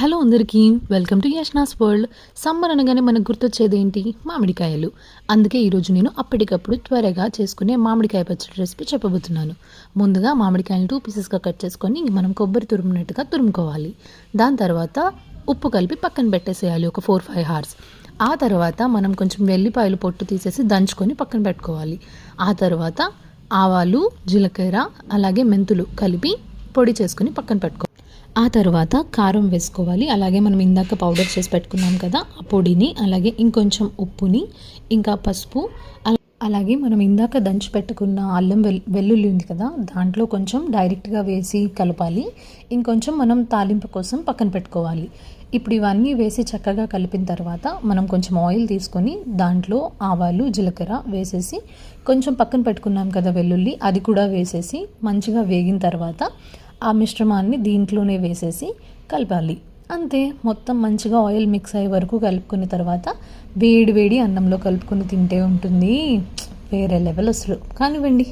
Hello అందరికీ welcome to Yashna's world. Summer అనగానే మనకు గుర్తొచ్చేది ఏంటి? మామిడికాయలు. అందుకే ఈరోజు నేను అప్పటికప్పుడు త్వరగా చేసుకునే మామిడికాయ పచ్చడి రెసిపీ చెప్పబోతున్నాను. ముందుగా మామిడికాయలు టూ పీసెస్గా కట్ చేసుకొని మనం కొబ్బరి తురుమునట్టుగా తురుముకోవాలి. దాని తర్వాత ఉప్పు కలిపి పక్కన పెట్టేసేయాలి ఒక ఫోర్ ఫైవ్ హార్స్. ఆ తర్వాత మనం కొంచెం వెల్లిపాయలు పొట్టు తీసేసి దంచుకొని పక్కన పెట్టుకోవాలి. ఆ తర్వాత ఆవాలు జీలకర్ర అలాగే మెంతులు కలిపి పొడి చేసుకుని పక్కన పెట్టుకోవాలి ఆ తర్వాత కారం వేసుకోవాలి. అలాగే మనం ఇందాక పౌడర్ చేసి పెట్టుకున్నాం కదా ఆ పొడిని అలాగే ఇంకొంచెం ఉప్పుని ఇంకా పసుపు అలాగే మనం ఇందాక దంచి పెట్టుకున్న అల్లం వెల్ వెల్లుల్లి ఉంది కదా దాంట్లో కొంచెం డైరెక్ట్గా వేసి కలపాలి. ఇంకొంచెం మనం తాలింపు కోసం పక్కన పెట్టుకోవాలి. ఇప్పుడు ఇవన్నీ వేసి చక్కగా కలిపిన తర్వాత మనం కొంచెం ఆయిల్ తీసుకొని దాంట్లో ఆవాలు జీలకర్ర వేసేసి కొంచెం పక్కన పెట్టుకున్నాం కదా వెల్లుల్లి అది కూడా వేసేసి మంచిగా వేగిన తర్వాత ఆ మిశ్రమాన్ని దీంట్లోనే వేసేసి కలపాలి. అంతే మొత్తం మంచిగా ఆయిల్ మిక్స్ అయ్యే వరకు కలుపుకున్న తర్వాత వేడి వేడి అన్నంలో కలుపుకొని తింటే ఉంటుంది. వేరే లెవెల్ అసలు. కానివ్వండి.